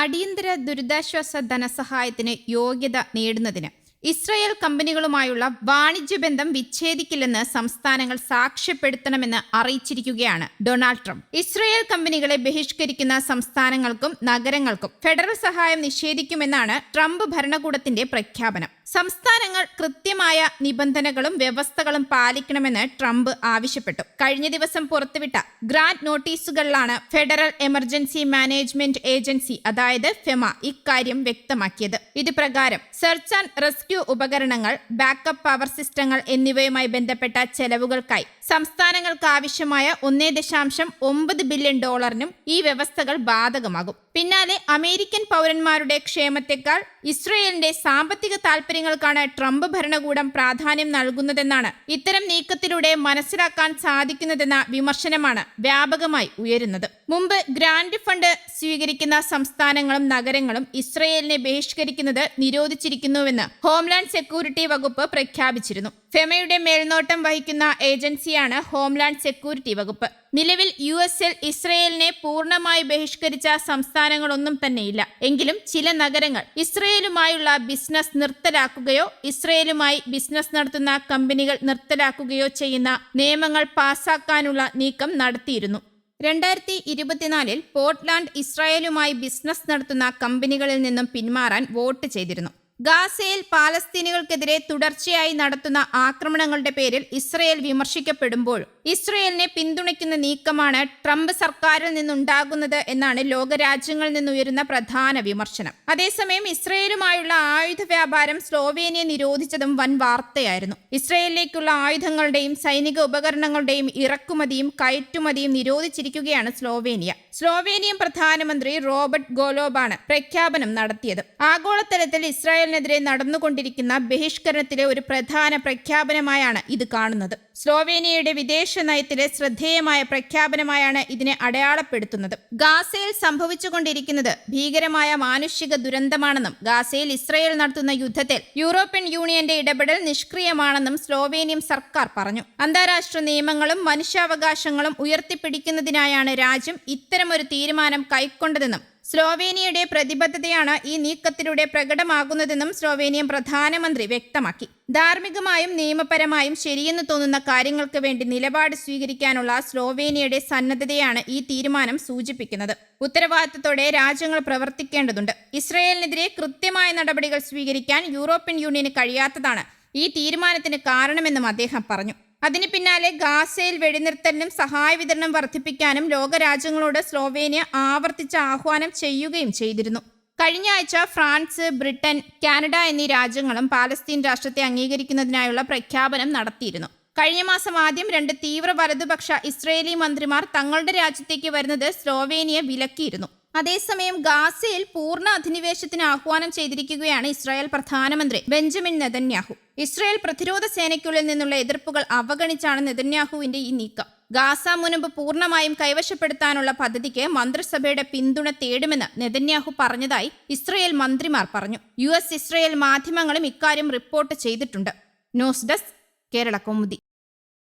അടിയന്തര ദുരിതാശ്വാസ ധനസഹായത്തിന് യോഗ്യത നേടുന്നതിന് ഇസ്രയേൽ കമ്പനികളുമായുള്ള വാണിജ്യ ബന്ധം വിച്ഛേദിക്കില്ലെന്ന് സംസ്ഥാനങ്ങൾ സാക്ഷ്യപ്പെടുത്തണമെന്ന് അറിയിച്ചിരിക്കുകയാണ് ഡൊണാൾഡ് ട്രംപ്. ഇസ്രയേൽ കമ്പനികളെ ബഹിഷ്കരിക്കുന്ന സംസ്ഥാനങ്ങൾക്കും നഗരങ്ങൾക്കും ഫെഡറൽ സഹായം നിഷേധിക്കുമെന്നാണ് ട്രംപ് ഭരണകൂടത്തിന്റെ പ്രഖ്യാപനം. സംസ്ഥാനങ്ങൾ കൃത്യമായ നിബന്ധനകളും വ്യവസ്ഥകളും പാലിക്കണമെന്ന് ട്രംപ് ആവശ്യപ്പെട്ടു. കഴിഞ്ഞ ദിവസം പുറത്തുവിട്ട ഗ്രാന്റ് നോട്ടീസുകളിലാണ് ഫെഡറൽ എമർജൻസി മാനേജ്മെന്റ് ഏജൻസി അതായത് ഫെമ ഇക്കാര്യം വ്യക്തമാക്കിയത്. ഇത് പ്രകാരം സെർച്ച് ആൻഡ് റെസ്ക്യൂ ഉപകരണങ്ങൾ ബാക്കപ്പ് പവർ സിസ്റ്റങ്ങൾ എന്നിവയുമായി ബന്ധപ്പെട്ട ചെലവുകൾക്കായി സംസ്ഥാനങ്ങൾക്ക് ആവശ്യമായ ഒന്നേ ദശാംശം ഒമ്പത് ബില്യൺ ഡോളറിനും ഈ വ്യവസ്ഥകൾ ബാധകമാകും. പിന്നാലെ അമേരിക്കൻ പൗരന്മാരുടെ ക്ഷേമത്തെക്കാൾ ഇസ്രയേലിന്റെ സാമ്പത്തിക താൽപര്യങ്ങൾക്കാണ് ട്രംപ് ഭരണകൂടം പ്രാധാന്യം നൽകുന്നതെന്നാണ് ഇത്തരം നീക്കത്തിലൂടെ മനസ്സിലാക്കാൻ സാധിക്കുന്നതെന്ന വിമർശനമാണ് വ്യാപകമായി ഉയരുന്നത്. മുമ്പ് ഗ്രാന്റ് ഫണ്ട് സ്വീകരിക്കുന്ന സംസ്ഥാനങ്ങളും നഗരങ്ങളും ഇസ്രയേലിനെ ബഹിഷ്കരിക്കുന്നത് നിരോധിച്ചിരിക്കുന്നുവെന്ന് ഹോംലാൻഡ് സെക്യൂരിറ്റി വകുപ്പ് പ്രഖ്യാപിച്ചിരുന്നു. ഫെമയുടെ മേൽനോട്ടം വഹിക്കുന്ന ഏജൻസിയാണ് ഹോംലാൻഡ് സെക്യൂരിറ്റി വകുപ്പ്. നിലവിൽ യു എസ് എൽ ഇസ്രയേലിനെ പൂർണമായി ബഹിഷ്കരിച്ച സംസ്ഥാനങ്ങളൊന്നും തന്നെയില്ല. എങ്കിലും ചില നഗരങ്ങൾ ഇസ്രയേലുമായുള്ള ബിസിനസ് നിർത്തലാക്കുകയോ ഇസ്രയേലുമായി ബിസിനസ് നടത്തുന്ന കമ്പനികൾ നിർത്തലാക്കുകയോ ചെയ്യുന്ന നിയമങ്ങൾ പാസാക്കാനുള്ള നീക്കം നടത്തിയിരുന്നു. രണ്ടായിരത്തി ഇരുപത്തിനാലിൽ പോർട്ട്ലാൻഡ് ഇസ്രായേലുമായി ബിസിനസ് നടത്തുന്ന കമ്പനികളിൽ നിന്നും പിന്മാറാൻ വോട്ട് ചെയ്തിരുന്നു. ഗാസയിൽ പാലസ്തീനികൾക്കെതിരെ തുടർച്ചയായി നടത്തുന്ന ആക്രമണങ്ങളുടെ പേരിൽ ഇസ്രയേൽ വിമർശിക്കപ്പെടുമ്പോൾ ഇസ്രയേലിനെ പിന്തുണയ്ക്കുന്ന നീക്കമാണ് ട്രംപ് സർക്കാരിൽ നിന്നുണ്ടാകുന്നത് എന്നാണ് ലോകരാജ്യങ്ങളിൽ നിന്നുയരുന്ന പ്രധാന വിമർശനം. അതേസമയം ഇസ്രയേലുമായുള്ള ആയുധ വ്യാപാരം സ്ലോവേനിയ നിരോധിച്ചതും വൻ വാർത്തയായിരുന്നു. ഇസ്രയേലിലേക്കുള്ള ആയുധങ്ങളുടെയും സൈനിക ഉപകരണങ്ങളുടെയും ഇറക്കുമതിയും കയറ്റുമതിയും നിരോധിച്ചിരിക്കുകയാണ് സ്ലോവേനിയ. സ്ലോവേനിയൻ പ്രധാനമന്ത്രി റോബർട്ട് ഗോലോബാണ് പ്രഖ്യാപനം നടത്തിയത്. ആഗോളതലത്തിൽ ഇസ്രായേലിനെതിരെ നടന്നുകൊണ്ടിരിക്കുന്ന ബഹിഷ്കരണത്തിലെ ഒരു പ്രധാന പ്രഖ്യാപനമായാണ് ഇത് കാണുന്നത്. സ്ലോവേനിയയുടെ വിദേശ നയത്തിലെ ശ്രദ്ധേയമായ പ്രഖ്യാപനമായാണ് ഇതിനെ അടയാളപ്പെടുത്തുന്നത്. ഗാസയിൽ സംഭവിച്ചുകൊണ്ടിരിക്കുന്നത് ഭീകരമായ മാനുഷിക ദുരന്തമാണെന്നും ഗാസയിൽ ഇസ്രയേൽ നടത്തുന്ന യുദ്ധത്തിൽ യൂറോപ്യൻ യൂണിയന്റെ ഇടപെടൽ നിഷ്ക്രിയമാണെന്നും സ്ലോവേനിയൻ സർക്കാർ പറഞ്ഞു. അന്താരാഷ്ട്ര നിയമങ്ങളും മനുഷ്യാവകാശങ്ങളും ഉയർത്തിപ്പിടിക്കുന്നതിനായാണ് രാജ്യം ഇത്തരമൊരു തീരുമാനം കൈക്കൊണ്ടതെന്നും സ്ലോവേനിയയുടെ പ്രതിബദ്ധതയാണ് ഈ നീക്കത്തിലൂടെ പ്രകടമാകുന്നതെന്നും സ്ലോവേനിയൻ പ്രധാനമന്ത്രി വ്യക്തമാക്കി. ധാർമ്മികമായും നിയമപരമായും ശരിയെന്ന് തോന്നുന്ന കാര്യങ്ങൾക്ക് വേണ്ടി നിലപാട് സ്വീകരിക്കാനുള്ള സ്ലോവേനിയയുടെ സന്നദ്ധതയാണ് ഈ തീരുമാനം സൂചിപ്പിക്കുന്നത്. ഉത്തരവാദിത്തത്തോടെ രാജ്യങ്ങൾ പ്രവർത്തിക്കേണ്ടതുണ്ട്. ഇസ്രയേലിനെതിരെ കൃത്യമായ നടപടികൾ സ്വീകരിക്കാൻ യൂറോപ്യൻ യൂണിയന് കഴിയാത്തതാണ് ഈ തീരുമാനത്തിന് കാരണമെന്നും അദ്ദേഹം പറഞ്ഞു. അതിന് പിന്നാലെ ഗാസയിൽ വെടിനിർത്തലിനും സഹായ വിതരണം വർദ്ധിപ്പിക്കാനും ലോകരാജ്യങ്ങളോട് സ്ലോവേനിയ ആവർത്തിച്ച് ആഹ്വാനം ചെയ്യുകയും ചെയ്തിരുന്നു. കഴിഞ്ഞ ആഴ്ച ഫ്രാൻസ് ബ്രിട്ടൻ കാനഡ എന്നീ രാജ്യങ്ങളും പാലസ്തീൻ രാഷ്ട്രത്തെ അംഗീകരിക്കുന്നതിനായുള്ള പ്രഖ്യാപനം നടത്തിയിരുന്നു. കഴിഞ്ഞ മാസം ആദ്യം രണ്ട് തീവ്ര വലതുപക്ഷ ഇസ്രയേലി മന്ത്രിമാർ തങ്ങളുടെ രാജ്യത്തേക്ക് വരുന്നത് സ്ലോവേനിയ വിലക്കിയിരുന്നു. അതേസമയം ഗാസയിൽ പൂർണ അധിനിവേശത്തിന് ആഹ്വാനം ചെയ്തിരിക്കുകയാണ് ഇസ്രായേൽ പ്രധാനമന്ത്രി ബെഞ്ചമിൻ നെതന്യാഹു. ഇസ്രായേൽ പ്രതിരോധ സേനയ്ക്കുള്ളിൽ നിന്നുള്ള എതിർപ്പുകൾ അവഗണിച്ചാണ് നെതന്യാഹുവിന്റെ ഈ നീക്കം. ഗാസ മുനമ്പ് പൂർണമായും കൈവശപ്പെടുത്താനുള്ള പദ്ധതിക്ക് മന്ത്രിസഭയുടെ പിന്തുണ തേടുമെന്ന് നെതന്യാഹു പറഞ്ഞതായി ഇസ്രയേൽ മന്ത്രിമാർ പറഞ്ഞു. യു എസ് ഇസ്രയേൽ മാധ്യമങ്ങളും ഇക്കാര്യം റിപ്പോർട്ട് ചെയ്തിട്ടുണ്ട്. News desk Kerala Kaumudi.